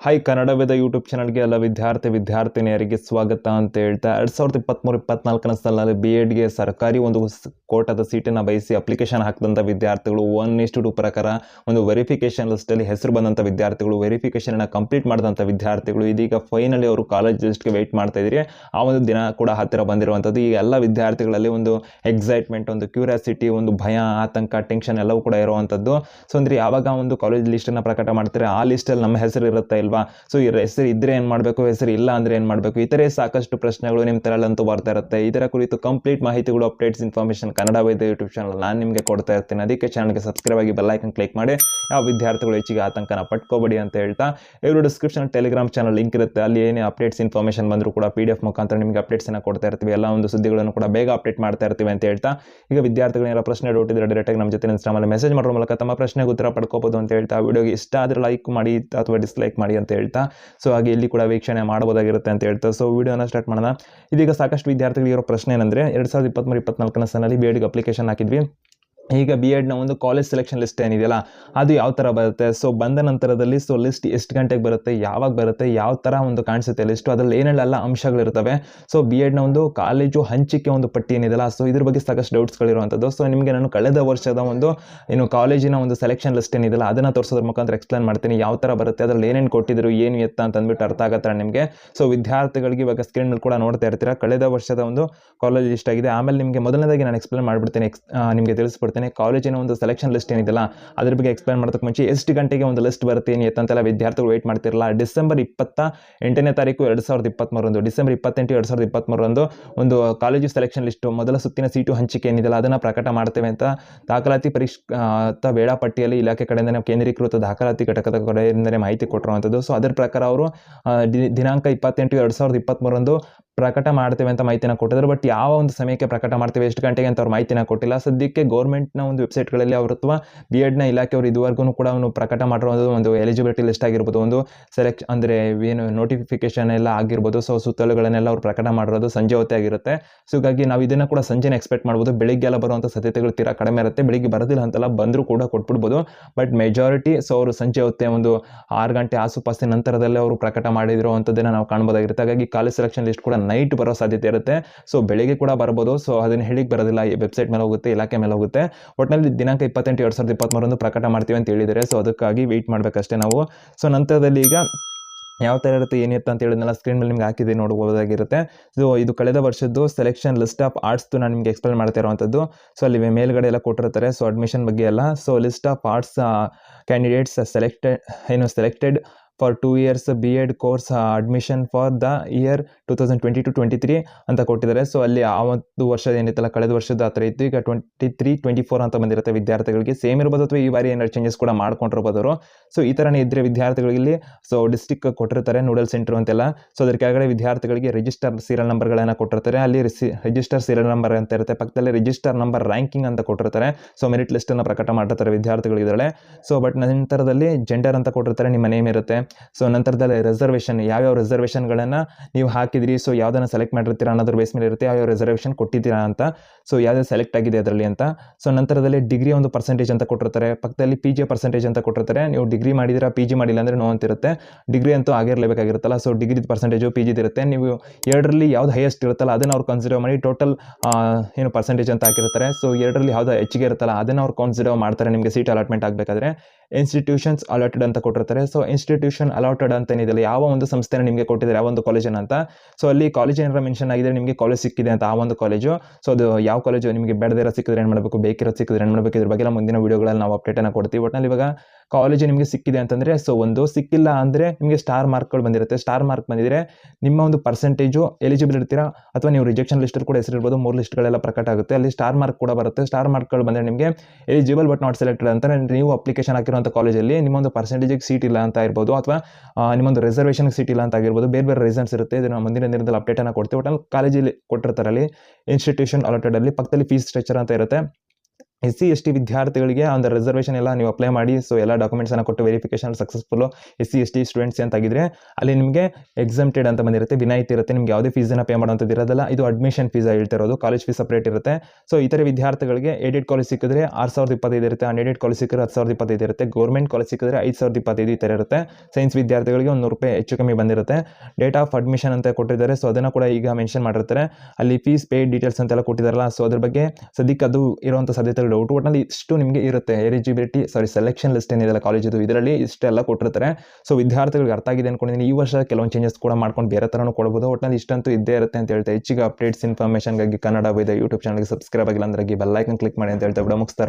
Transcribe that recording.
Hi Kannada Veda YouTube ಚಾನಲ್ಗೆ ಎಲ್ಲ ವಿದ್ಯಾರ್ಥಿ ವಿದ್ಯಾರ್ಥಿನಿಯರಿಗೆ ಸ್ವಾಗತ ಅಂತ ಹೇಳ್ತಾ ಎರಡು ಸಾವಿರದ ಇಪ್ಪತ್ತ್ಮೂರು ಇಪ್ಪತ್ನಾಲ್ಕನೇ ಸಾಲಿನಲ್ಲಿ ಬಿ ಎಡ್ಗೆ ಸರ್ಕಾರಿ ಒಂದು ಕೋಟಾದ ಸೀಟನ್ನು ಬಯಸಿ ಅಪ್ಲಿಕೇಶನ್ ಹಾಕಿದಂಥ ವಿದ್ಯಾರ್ಥಿಗಳು ಒನ್ ಇಷ್ಟು ಟು ಪ್ರಕಾರ ಒಂದು ವೆರಿಫಿಕೇಷನ್ ಲಿಸ್ಟಲ್ಲಿ ಹೆಸರು ಬಂದಂಥ ವಿದ್ಯಾರ್ಥಿಗಳು ವೆರಿಫಿಕೇಷನನ್ನು ಕಂಪ್ಲೀಟ್ ಮಾಡಿದಂಥ ವಿದ್ಯಾರ್ಥಿಗಳು. ಇದೀಗ ಫೈನಲಿ ಅವರು ಕಾಲೇಜ್ ಲಿಸ್ಟ್ಗೆ ವೆಯ್ಟ್ ಮಾಡ್ತಾ ಇದ್ದೀರಿ ಆ ಒಂದು ದಿನ ಕೂಡ ಹತ್ತಿರ ಬಂದಿರುವಂಥದ್ದು. ಈ ಎಲ್ಲ ವಿದ್ಯಾರ್ಥಿಗಳಲ್ಲಿ ಒಂದು ಎಕ್ಸೈಟ್ಮೆಂಟ್ ಒಂದು ಕ್ಯೂರಿಯಾಸಿಟಿ ಒಂದು ಭಯ, ಆತಂಕ ಟೆನ್ಷನ್ ಎಲ್ಲವೂ ಕೂಡ ಇರುವಂಥದ್ದು. ಸೊ ಅಂದರೆ ಯಾವಾಗ ಒಂದು ಕಾಲೇಜ್ ಲಿಸ್ಟನ್ನು ಪ್ರಕಟ ಮಾಡ್ತಾರೆ? ಆ ಲಿಸ್ಟಲ್ಲಿ ನಮ್ಮ ಹೆಸರು ಇರುತ್ತೆ ಇಲ್ವಾ ಸೊ ಈ ಹೆಸರು ಇದ್ರೆ ಏನು ಮಾಡಬೇಕು, ಹೆಸರು ಇಲ್ಲ ಅಂದರೆ ಏನು ಮಾಡಬೇಕು? ಇತರೆ ಸಾಕಷ್ಟು ಪ್ರಶ್ನೆಗಳು ನಿಮ್ಮ ತರಲ್ಲಂತೂ ಬರ್ತಾ ಇರುತ್ತೆ. ಇದರ ಕುರಿತು ಕಂಪ್ಲೀಟ್ ಮಾಹಿತಿಗಳು ಅಪ್ಡೇಟ್ಸ್ ಇನ್ಫಾರ್ಮೇಷನ್ ಕನ್ನಡ ವೈದ್ಯ ಯೂಟ್ಯೂಬ್ ಚಾನಲ್ ನಾನು ನಿಮಗೆ ಕೊಡ್ತಾ ಇರ್ತೀನಿ. ಅದಕ್ಕೆ ಚಾನಲ್ಗೆ ಸಬ್ಸ್ಕ್ರೈಬ್ ಆಗಿ ಬೆಲ್ಲೈಕನ್ ಕ್ಲಿಕ್ ಮಾಡಿ. ಯಾವ ವಿದ್ಯಾರ್ಥಿಗಳು ಹೆಚ್ಚಿಗೆ ಆತಂಕನ ಪಟ್ಕೋಬೇಡಿ ಅಂತ ಹೇಳ್ತಾ, ಇವರು ಡಿಸ್ಕ್ರಿಪ್ಷನ್ ಟೆಲಿಗ್ರಾಮ್ ಚಾನಲ್ ಲಿಂಕ್ ಇರುತ್ತೆ. ಅಲ್ಲಿ ಏನೇ ಅಪ್ಡೇಟ್ಸ್ ಇನ್ಫಾರ್ಮೇಷನ್ ಬಂದರೂ ಕೂಡ ಪಿ ಡಿ ಎಫ್ ಮುಖಾಂತರ ನಿಮಗೆ ಅಪ್ಡೇಟ್ಸನ್ನು ಕೊಡ್ತಾ ಇರ್ತೀವಿ. ಎಲ್ಲ ಒಂದು ಸುದ್ದಿಗಳನ್ನು ಕೂಡ ಬೇಗ ಅಪ್ಡೇಟ್ ಮಾಡ್ತಾ ಇರ್ತೀವಿ ಅಂತ ಹೇಳ್ತಾ, ಈಗ ವಿದ್ಯಾರ್ಥಿಗಳೇನಾರ ಪ್ರಶ್ನೆ ಡೌಟ್ ಇದ್ರೆ ಡೈರೆಕ್ಟಾಗಿ ನಮ್ಮ ಜೊತೆ ಇನ್ಸ್ಟಾಮಲ್ಲಿ ಮೆಸೇಜ್ ಮಾಡೋ ಮೂಲಕ ತಮ್ಮ ಪ್ರಶ್ನೆಗೆ ಉತ್ತರ ಪಡ್ಕೋಬೋದು ಅಂತ ಹೇಳ್ತಾ, ವಿಡಿಯೋಗೆ ಇಷ್ಟ ಆದರೆ ಲೈಕ್ ಮಾಡಿ ಅಥವಾ ಡಿಸ್ಲೈಕ್ ಮಾಡಿ ಅಂತ ಹೇಳ್ತಾ ಸೊ ಹಾಗೆ ಇಲ್ಲಿ ಕೂಡ ವೀಕ್ಷಣೆ ಮಾಡಬಹುದಾಗಿರುತ್ತೆ ಅಂತ ಹೇಳ್ತಾ. ಸೊ ವಿಡಿಯೋನ ಸ್ಟಾರ್ಟ್ ಮಾಡೋಣ. ಇದೀಗ ಸಾಕಷ್ಟು ವಿದ್ಯಾರ್ಥಿಗಳಿಗೆ ಇರೋ ಪ್ರಶ್ನೆ ಏನಂದ್ರೆ, ಎರಡು ಸಾವಿರದ ಇಪ್ಪತ್ತ್ಮೂರು ಇಪ್ಪತ್ನಾಲ್ಕನೇ ಸಾಲಿನಲ್ಲಿ ಬಿ ಎಡ್ಗೆ ಅಪ್ಲಿಕೇಶನ್ ಹಾಕಿದ್ವಿ. ಈಗ ಬಿ ಎಡ್ನ ಒಂದು ಕಾಲೇಜ್ ಸೆಲೆಕ್ಷನ್ ಲಿಸ್ಟ್ ಏನಿದೆಯಲ್ಲ, ಅದು ಯಾವ ಥರ ಬರುತ್ತೆ? ಸೊ ಬಂದ ನಂತರದಲ್ಲಿ ಸೊ ಲಿಸ್ಟ್ ಎಷ್ಟು ಗಂಟೆಗೆ ಬರುತ್ತೆ? ಯಾವಾಗ ಬರುತ್ತೆ? ಯಾವ ಥರ ಒಂದು ಕಾಣಿಸುತ್ತೆ ಲಿಸ್ಟು ಅದರಲ್ಲಿ ಏನೆಲ್ಲ ಅಂಶಗಳಿರ್ತವೆ ಸೊ ಬಿ ಎಡ್ನ ಒಂದು ಕಾಲೇಜು ಹಂಚಿಕೆ ಒಂದು ಪಟ್ಟಿ ಏನಿದೆಯಲ್ಲ ಸೊ ಇದ್ರ ಬಗ್ಗೆ ಸಾಕಷ್ಟು ಡೌಟ್ಸ್ಗಳಿರುವಂಥದ್ದು ಸೊ ನಿಮಗೆ ನಾನು ಕಳೆದ ವರ್ಷದ ಒಂದು ಏನು ಕಾಲೇಜಿನ ಒಂದು ಸೆಲೆಕ್ಷನ್ ಲಿಸ್ಟ್ ಏನಿದೆಯಲ್ಲ, ಅದನ್ನು ತೋರಿಸೋದ್ರ ಮುಖಾಂತರ ಎಕ್ಸ್ಪ್ಲೇನ್ ಮಾಡ್ತೀನಿ. ಯಾವ ಥರ ಬರುತ್ತೆ? ಅದರಲ್ಲಿ ಏನೇನು ಕೊಟ್ಟಿದ್ರು? ಏನು ಎತ್ತ ಅಂತ ಅಂದ್ಬಿಟ್ಟು ಅರ್ಥ ಆಗುತ್ತೆ ನಿಮಗೆ? ಸೊ ವಿದ್ಯಾರ್ಥಿಗಳಿಗೆ ಇವಾಗ ಸ್ಕ್ರೀನ್ ಮೇಲೆ ಕೂಡ ನೋಡ್ತಾ ಇರ್ತೀರಾ? ಕಳೆದ ವರ್ಷದ ಒಂದು ಕಾಲೇಜ್ ಲಿಸ್ಟ್ ಆಗಿದೆ. ಆಮೇಲೆ ನಿಮಗೆ ಮೊದಲನೇದಾಗಿ ನಾನು ಎಕ್ಸ್ಪ್ಲೇನ್ ಮಾಡಿಬಿಡ್ತೀನಿ ಎಕ್ಸ್ ನಿಮಗೆ ತಿಳಿಸ್ಬಿಡ್ತೀನಿ. ಕಾಲೇಜಿನ ಒಂದು ಸೆಲೆಕ್ಷನ್ ಲಿಸ್ಟ್ ಏನಿದೆಯಲ್ಲ ಅದ್ರ ಬಗ್ಗೆ ಎಕ್ಸ್ಪ್ಲೈನ್ ಮಾಡೋದಕ್ಕೆ ಮುಂಚೆ ಎಷ್ಟು ಗಂಟೆಗೆ ಒಂದು ಲಿಸ್ಟ್ ಬರುತ್ತೆ ಏನು ಎತ್ತಂತೆಲ್ಲ ವಿದ್ಯಾರ್ಥಿಗಳು ವೇಟ್ ಮಾಡ್ತಿರಲ್ಲ. ಡಿಸೆಂಬರ್ ಇಪ್ಪತ್ತ ಎಂಟನೇ ತಾರೀಕು ಎರಡು ಸಾವಿರದ ಇಪ್ಪತ್ತ್ಮೂರರಂದು ಡಿಸೆಂಬರ್ ಇಪ್ಪತ್ತೆಂಟು ಎರಡು ಸಾವಿರದ ಇಪ್ಪತ್ತ್ಮೂರರಂದು ಒಂದು ಕಾಲೇಜು ಸೆಲೆಕ್ಷನ್ ಲಿಸ್ಟು ಮೊದಲ ಸುತ್ತಿನ ಸೀಟು ಹಂಚಿಕೆ ಏನಿದೆಯಲ್ಲ ಅದನ್ನು ಪ್ರಕಟ ಮಾಡ್ತೇವೆ ಅಂತ ದಾಖಲಾತಿ ಆ, ವೇಳಾಪಟ್ಟಿಯಲ್ಲಿ ಇಲಾಖೆ ಕಡೆಯಿಂದ ನಾವು ಕೇಂದ್ರೀಕೃತ ದಾಖಲಾತಿ ಘಟಕದ ಕಡೆಯಿಂದಲೇ ಮಾಹಿತಿ ಕೊಟ್ಟಿರುವಂಥದ್ದು. ಸೊ ಅದರ ಪ್ರಕಾರ ಅವರು ದಿನಾಂಕ ಇಪ್ಪತ್ತೆಂಟು ಎರಡು ಸಾವಿರದ ಇಪ್ಪತ್ತ್ಮೂರರಂದು ಪ್ರಕಟ ಮಾಡ್ತೇವೆ ಅಂತ ಮಾಹಿತಿನ ಕೊಟ್ಟಿದ್ದಾರೆ ಬಟ್ ಯಾವ ಒಂದು ಸಮಯಕ್ಕೆ ಪ್ರಕಟ ಮಾಡ್ತೇವೆ, ಎಷ್ಟು ಗಂಟೆಗೆ ಅಂತ ಅವ್ರು ಮಾಹಿತಿನ ಕೊಟ್ಟಿಲ್ಲ. ಸದ್ಯಕ್ಕೆ ಗೌರ್ಮೆಂಟ್ನ ಒಂದು ವೆಬ್ಸೈಟ್ಗಳಲ್ಲಿ ಅವರು ಅಥವಾ ಬಿ ಎಡ್ನ ಇಲಾಖೆಯವರು ಇದುವರೆಗೂ ಕೂಡ ಅವನು ಪ್ರಕಟ ಮಾಡಿರೋದು ಒಂದು ಎಲಿಜಿಬಿಲಿಟಿ ಲಿಸ್ಟ್ ಆಗಿರ್ಬೋದು. ಒಂದು ಸೆಲೆಕ್ಟ್ ಅಂದರೆ ಏನು ನೋಟಿಫಿಕೇಶನ್ ಎಲ್ಲ ಆಗಿರ್ಬೋದು. ಸೊ ಸುತ್ತಲುಗಳನ್ನೆಲ್ಲ ಅವ್ರು ಪ್ರಕಟ ಮಾಡಿರೋದು ಸಂಜೆ ಹೊತ್ತೆ ಆಗಿರುತ್ತೆ. ಸೊ ಹಾಗಾಗಿ ನಾವು ಇದನ್ನು ಕೂಡ ಸಂಜೆನೇ ಎಕ್ಸ್ಪೆಕ್ಟ್ ಮಾಡ್ಬೋದು. ಬೆಳಿಗ್ಗೆ ಎಲ್ಲ ಬರುವಂಥ ಸಾಧ್ಯತೆಗಳು ತೀರಾ ಕಡಿಮೆ ಇರುತ್ತೆ. ಬೆಳಿಗ್ಗೆ ಬರೋದಿಲ್ಲ ಅಂತೆಲ್ಲ ಬಂದರೂ ಕೂಡ ಕೊಟ್ಬಿಡ್ಬೋದು. ಬಟ್ ಮೆಜಾರಿಟಿ ಸೊ ಅವರು ಸಂಜೆ ಹೊತ್ತೆ ಒಂದು ಆರು ಗಂಟೆ ಆಸುಪಾಸಿನ ನಂತರದಲ್ಲೇ ಅವರು ಪ್ರಕಟ ಮಾಡಿದಿರೋ ಅಂಥದ್ದನ್ನು ನಾವು ಕಾಣ್ಬೋದಾಗಿರುತ್ತೆ. ಹಾಗಾಗಿ ಕಾಲೇಜ್ ಸೆಲೆಕ್ಷನ್ ಲಿಸ್ಟ್ ಕೂಡ ನೈಟ್ ಬರೋ ಸಾಧ್ಯತೆ ಇರುತ್ತೆ. ಸೊ ಬೆಳಿಗ್ಗೆ ಕೂಡ ಬರ್ಬೋದು. ಸೊ ಅದನ್ನು ಹೇಳಿಕ್ಕೆ ಬರೋದಿಲ್ಲ. ಈ ವೆಬ್ಸೈಟ್ ಮೇಲೆ ಹೋಗುತ್ತೆ, ಇಲಾಖೆ ಮೇಲೆ ಹೋಗುತ್ತೆ. ಒಟ್ಟಿನಲ್ಲಿ ದಿನಾಂಕ ಇಪ್ಪತ್ತೆಂಟು, ಎರಡು ಸಾವಿರದ ಇಪ್ಪತ್ತ್ಮೂರರಂದು ಪ್ರಕಟ ಮಾಡ್ತೀವಿ ಅಂತ ಹೇಳಿದರೆ ಸೊ ಅದಕ್ಕಾಗಿ ವೆಯ್ಟ್ ಮಾಡಬೇಕಷ್ಟೇ ನಾವು. ಸೊ ನಂತರದಲ್ಲಿ ಈಗ ಯಾವ ಥರ ಇರುತ್ತೆ ಏನಿರುತ್ತೆ ಅಂತ ಹೇಳಿದ್ನೆಲ್ಲ ಸ್ಕ್ರೀನ್ ಮೇಲೆ ನಿಮ್ಗೆ ಹಾಕಿದೆ ನೋಡ್ಬೋದಾಗಿರುತ್ತೆ. ಸೊ ಇದು ಕಳೆದ ವರ್ಷದ್ದು ಸೆಲೆಕ್ಷನ್ ಲಿಸ್ಟ್ ಆಫ್ ಆರ್ಟ್ಸ್ದು ನಾನು ನಿಮಗೆ ಎಕ್ಸ್ಪ್ಲೇನ್ ಮಾಡ್ತಾ ಇರುವಂಥದ್ದು. ಸೊ ಅಲ್ಲಿ ಮೇಲ್ಗಡೆ ಎಲ್ಲ ಕೊಟ್ಟಿರ್ತಾರೆ. ಸೊ ಅಡ್ಮಿಷನ್ ಬಗ್ಗೆ ಎಲ್ಲ. So list of arts candidates selected ಏನು selected for two years B Ed course admission for the year two thousand twenty two twenty three ಅಂತ ಕೊಟ್ಟಿದ್ದಾರೆ. ಸೊ ಅಲ್ಲಿ ಆ ಒಂದು ವರ್ಷದ ಏನಿತ್ತಲ್ಲ, ಕಳೆದ ವರ್ಷದ ಆ ಇತ್ತು. ಈಗ ಟ್ವೆಂಟಿ ತ್ರೀ ಟ್ವೆಂಟಿ ಫೋರ್ ಅಂತ ಬಂದಿರುತ್ತೆ ವಿದ್ಯಾರ್ಥಿಗಳಿಗೆ. ಸೇಮ್ ಇರ್ಬೋದು ಅಥವಾ ಈ ಬಾರಿ ಏನಾದ್ರು ಚೇಂಜಸ್ ಕೂಡ ಮಾಡ್ಕೊಂಡಿರ್ಬೋದು ಅವರು ಸೊ ಈ ಥರನೇ ಇದ್ದರೆ ವಿದ್ಯಾರ್ಥಿಗಳಿಗೆ ಸೊ ಡಿಸ್ಟಿಕ್ ಕೊಟ್ಟಿರ್ತಾರೆ ನೂಡಲ್ ಸೆಂಟರ್ ಅಂತೆಲ್ಲ. ಸೊ ಅದ್ರ ಕೆಳಗಡೆ ವಿದ್ಯಾರ್ಥಿಗಳಿಗೆ ರಿಜಿಸ್ಟರ್ ಸೀರಿಯಲ್ ನಂಬರ್ಗಳನ್ನು ಕೊಟ್ಟಿರ್ತಾರೆ. ಅಲ್ಲಿ ರಿಸಿ ರಿಜಿಸ್ಟರ್ ಸೀರಿಯಲ್ ನಂಬರ್ ಅಂತ ಇರುತ್ತೆ. ಪಕ್ಕದಲ್ಲಿ ರಿಜಿಸ್ಟರ್ ನಂಬರ್ ರ್ಯಾಂಕಿಂಗ್ ಅಂತ ಕೊಟ್ಟಿರ್ತಾರೆ. ಸೊ ಮೆರಿಟ್ ಲಿಸ್ಟನ್ನು ಪ್ರಕಟ ಮಾಡಿರ್ತಾರೆ ವಿದ್ಯಾರ್ಥಿಗಳಿದ್ದಾಳೆ ಸೊ ಬಟ್ ನಂತರದಲ್ಲಿ ಜೆಂಡರ್ ಅಂತ ಕೊಟ್ಟಿರ್ತಾರೆ, ನಿಮ್ಮ ನೇಮ್ ಇರುತ್ತೆ. ಸೊ ನಂತರದಲ್ಲಿ ರಿಸರ್ವೇಷನ್ ಯಾವ್ಯಾವ ರಿಸರ್ವೇಷನ್ಗಳನ್ನು ನೀವು ಹಾಕಿದ್ರಿ? ಸೊ ಯಾವುದನ್ನು ಸೆಲೆಕ್ಟ್ ಮಾಡಿರ್ತೀರಾ ಅನ್ನೋದ್ರ ಬೇಸ್ ಮೇಲೆ ಇರುತ್ತೆ, ಯಾವ್ಯಾವ ರಿಸರ್ವೇಷನ್ ಕೊಟ್ಟಿದ್ದೀರಾ ಅಂತ. ಸೊ ಯಾವ್ದು ಸೆಲೆಕ್ಟ್ ಆಗಿದೆ ಅದರಲ್ಲಿ ಅಂತ. ಸೊ ನಂತರದಲ್ಲಿ ಡಿಗ್ರಿ ಒಂದು ಪರ್ಸೆಂಟೇಜ್ ಅಂತ ಕೊಟ್ಟಿರ್ತಾರೆ. ಪಕ್ಕದಲ್ಲಿ ಪಿ ಜಿ ಪರ್ಸೆಂಟೇಜ್ ಅಂತ ಕೊಟ್ಟಿರ್ತಾರೆ. ನೀವು ಡಿಗ್ರಿ ಮಾಡಿದಿರಾ ಪಿ ಜಿ ಮಾಡಿಲ್ಲ ಅಂದರೆ ನೋ ಅಂತಿರುತ್ತೆ. ಡಿಗ್ರಿ ಅಂತೂ ಆಗಿರಲೇಬೇಕಾಗಿರುತ್ತಲ್ಲ ಸೊ ಡಿಗ್ರಿ ಪರ್ಸೆಂಟೇಜು ಪಿ ಜಿದಿರುತ್ತೆ ನೀವು ಎರಡರಲ್ಲಿ ಯಾವ್ದು ಹೈಯೆಸ್ಟ್ ಇರುತ್ತಲ್ಲ, ಅದನ್ನು ಅವ್ರು ಕನ್ಸಿಡರ್ ಮಾಡಿ ಟೋಟಲ್ ಏನು ಪರ್ಸೆಂಟೇಜ್ ಅಂತ ಹಾಕಿರ್ತಾರೆ. ಸೊ ಎರಡರಲ್ಲಿ ಯಾವ್ದು ಹೆಚ್ಚಿಗೆ ಇರುತ್ತಲ್ಲ, ಅದನ್ನು ಅವ್ರು ಕನ್ಸಿಡರ್ ಮಾಡ್ತಾರೆ. ನಿಮಗೆ ಸೀಟ್ ಅಲಾಟ್ಮೆಂಟ್ ಆಗಬೇಕಾದ್ರೆ. ಇನ್ಸ್ಟಿಟ್ಯೂಷನ್ಸ್ ಅಲಾಟೆಡ್ ಅಂತ ಕೊಟ್ಟಿರ್ತಾರೆ. ಸೊ ಇನ್ಸ್ಟಿಟ್ಯೂಷನ್ ಅಲಾಟೆಡ್ ಅಂತ ಏನಿದೆ ಯಾವ ಒಂದು ಸಂಸ್ಥೆನ ನಿಮಗೆ ಕೊಟ್ಟಿದ್ದಾರೆ ಯಾವ ಒಂದು ಕಾಲೇಜನ್ನು ಅಂತ. ಸೊ ಅಲ್ಲಿ ಕಾಲೇಜ್ ಏನಾರ ಮೆನ್ಷನ್ ಆಗಿದ್ರೆ ನಿಮಗೆ ಕಾಲೇಜ್ ಸಿಕ್ಕಿದೆ ಅಂತ ಆ ಒಂದು ಕಾಲೇಜು ಸೊ ಅದು ಯಾವ ಕಾಲೇಜು ನಿಮಗೆ ಬೇಡದಿರೋ ಸಿಕ್ಕಿದ್ರೆ ಏನು ಮಾಡಬೇಕು? ಬೇಕಿರೋ ಸಿಕ್ಕಿದ್ರೆ ಏನು ಮಾಡಬೇಕು? ಇದ್ರ ಬಗ್ಗೆ ಎಲ್ಲ ಮುಂದಿನ ವೀಡಿಯೋಗಳಲ್ಲಿ ನಾವು ಅಪ್ಡೇಟನ್ನು ಕೊಡ್ತೀವಿ. ಒಟ್ಟಿನಲ್ಲಿ ಇವಾಗ ಕಾಲೇಜು ನಿಮಗೆ ಸಿಕ್ಕಿದೆ ಅಂತಂದರೆ ಸೊ ಒಂದು ಸಿಕ್ಕಿಲ್ಲ ಅಂದರೆ ನಿಮಗೆ ಸ್ಟಾರ್ ಮಾರ್ಕ್ಗಳು ಬಂದಿರುತ್ತೆ. ಸ್ಟಾರ್ ಮಾರ್ಕ್ ಬಂದಿದ್ರೆ ನಿಮ್ಮ ಒಂದು ಪರ್ಸೆಂಟೇಜು ಎಲಿಜಿಬಲ್ ಇರ್ತೀರಾ? ಅಥವಾ ನೀವು ರಿಜೆಕ್ಷನ್ ಲಿಸ್ಟಲ್ಲಿ ಕೂಡ ಹೆಸರಿರ್ಬೋದು, ಮೂರು ಲಿಸ್ಟ್ಗಳೆಲ್ಲ ಪ್ರಕಟ ಆಗುತ್ತೆ. ಅಲ್ಲಿ ಸ್ಟಾರ್ ಮಾರ್ಕ್ ಕೂಡ ಬರುತ್ತೆ. ಸ್ಟಾರ್ ಮಾರ್ಕ್ಗಳು ಬಂದರೆ ನಿಮಗೆ ಎಲಿಜಿಬಲ್ ಬಟ್ ನಾಟ್ ಸೆಲೆಕ್ಟೆಡ್ ಅಂತ ನೀವು ಅಪ್ಲಿಕೇಶನ್ ಹಾಕಿರುವಂಥ ಕಾಲೇಜಲ್ಲಿ ನಿಮ್ಮೊಂದು ಪರ್ಸೆಂಟೇಜಿಗೆ ಸೀಟ್ ಇಲ್ಲ ಅಂತ ಇರ್ಬೋದು ಅಥವಾ ನಿಮ್ಮೊಂದು ರಿಸರ್ವೇಷನ್ಗೆ ಸೀಟ್ ಇಲ್ಲ ಅಂತ ಆಗಿರ್ಬೋದು, ಬೇರೆ ಬೇರೆ ರೀಸನ್ಸ್ ಇರುತ್ತೆ. ಇದನ್ನು ಮುಂದಿನ ದಿನದಲ್ಲಿ ಅಪ್ಡೇಟನ್ನು ಕೊಡ್ತೀವಿ. ಒಟ್ಟಲ್ಲಿ ಕಾಲೇಜಲ್ಲಿ ಕೊಟ್ಟಿರ್ತಾರೆ ಅಲ್ಲಿ ಇನ್ಸ್ಟಿಟ್ಯೂಷನ್ ಅಲಾಟೆಡಲ್ಲಿ ಪಕ್ಕದಲ್ಲಿ ಫೀಸ್ ಸ್ಟ್ರಕ್ಚರ್ ಅಂತ ಇರುತ್ತೆ. ಎಸ್ ಸಿ, ಎಸ್ ಟಿ ವಿದ್ಯಾರ್ಥಿಗಳಿಗೆ ಒಂದು ರಿಸರ್ವೇಷನ್ ಎಲ್ಲ ನೀವು ಅಪ್ಲೈ ಮಾಡಿ ಸೊ ಎಲ್ಲ ಡಾಕ್ಯುಮೆಂಟ್ಸನ್ನು ಕೊಟ್ಟು verification successful S C, S T students ಅಂತ ಆಗಿದ್ರೆ, ಅಲ್ಲಿ ನಿಮಗೆ ಎಕ್ಸಮ್ಟೆಡ್ ಅಂತ ಬಂದಿರುತ್ತೆ, ವಿನಾಯಿತಿ ಇರುತ್ತೆ, ನಿಮಗೆ ಯಾವುದೇ ಫೀಸನ್ನು ಪೇ ಮಾಡುವಂಥದ್ದು ಇರೋದಿಲ್ಲ, ಇದು ಅಡ್ಮಿಷನ್ ಫೀಸ್ ಹೇಳ್ತಿರೋದು ಕಾಲೇಜ್ ಫೀಸ್ ಸಪ್ರೇಟ್ ಇರುತ್ತೆ. ಸೊ ಇತರೆ ವಿದ್ಯಾರ್ಥಿಗಳಿಗೆ ಏಡೆಡ್ ಕಾಲೇಜ್ ಸಿಕ್ಕಿದ್ರೆ ಆರು ಸಾವಿರದ ಇಪ್ಪತ್ತೈದು ಇರುತ್ತೆ ಅನ್ಎಡೆಡ್ ಕಾಲೇಜ್ ಸಿಕ್ಕಿದ್ರೆ ಹತ್ತು ಸಾವಿರದ ಇಪ್ಪತ್ತೈದು ಇರುತ್ತೆ ಗೌರ್ಮೆಂಟ್ ಕಾಲೇಜ್ ಸಿಕ್ಕಿದ್ರೆ ಐದು ಸಾವಿರದ ಇಪ್ಪತ್ತೈದು ಈ ಥರ ಇರುತ್ತೆ. ಸೈನ್ಸ್ ವಿದ್ಯಾರ್ಥಿಗಳಿಗೆ ಒಂದು ನೂರು ರೂಪಾಯಿ ಹೆಚ್ಚು ಕಮ್ಮಿ ಬಂದಿರುತ್ತೆ. ಡೇಟ್ ಆಫ್ ಅಡ್ಮಿಷನ್ ಅಂತ ಕೊಟ್ಟಿದ್ದಾರೆ ಸೊ ಅದನ್ನು ಕೂಡ ಈಗ ಮೆನ್ಷನ್ ಮಾಡಿರ್ತಾರೆ. ಅಲ್ಲಿ ಫೀಸ್ ಪೇಡ್ ಡೀಟೇಲ್ಸ್ ಅಂತೆಲ್ಲ ಕೊಟ್ಟಿದ್ದಾರಲ್ಲ ಸೊ ಅದ್ರ ಬಗ್ಗೆ ಸದ್ಯಕ್ಕೆ ಅದು ಇರುವಂಥ ಸಾಧ್ಯತೆಗಳು ಡೌಟ್ ಒಟ್ನಲ್ಲಿ ಇಷ್ಟು ನಿಮಗೆ ಇರುತ್ತೆ. ಎಲಿಜಿಬಿಲಿಟಿ ಸಾರಿ ಸೆಲೆಕ್ಷನ್ ಲಿಸ್ಟ್ ಏನಿದೆಲ್ಲ ಕಾಲೇಜಿದು ಇದರಲ್ಲಿ ಇಷ್ಟೆಲ್ಲ ಕೊಟ್ಟಿರ್ತಾರೆ. ಸೊ ವಿದ್ಯಾರ್ಥಿಗಳಿಗೆ ಅರ್ಥ ಆಗಿದೆ ಅನ್ಕೊಂಡಿದ್ದೀನಿ ಈ ವರ್ಷ ಕೆಲವೊಂದು ಚೇಂಜಸ್ ಕೂಡ ಮಾಡ್ಕೊಂಡು ಬೇರೆ ಥರನೂ ಕೊಡ್ಬೋದು. ಒಟ್ನಲ್ಲಿ ಇಷ್ಟಂತೂ ಇದ್ದೇ ಇರುತ್ತೆ ಅಂತ ಹೇಳ್ತಾ, ಹೆಚ್ಚಿಗೆ ಅಪ್ಡೇಟ್ಸ್ ಇನ್ಫಾರ್ಮೇಷನ್ಗಾಗಿ ಕನ್ನಡ ವಿದ ಯೂಟ್ಯೂಬ್ ಚಾನಲ್ಗೆ ಸಬ್ಸ್ಕ್ರೈಬ್ ಆಗಿಲ್ಲ ಅಂದ್ರೆ ಬೆಲ್ಲೈಕನ್ ಕ್ಲಿಕ್ ಮಾಡಿ ಅಂತ ಹೇಳ್ತಾ ಬಿಡ ಮುಗಿಸ್ತಾ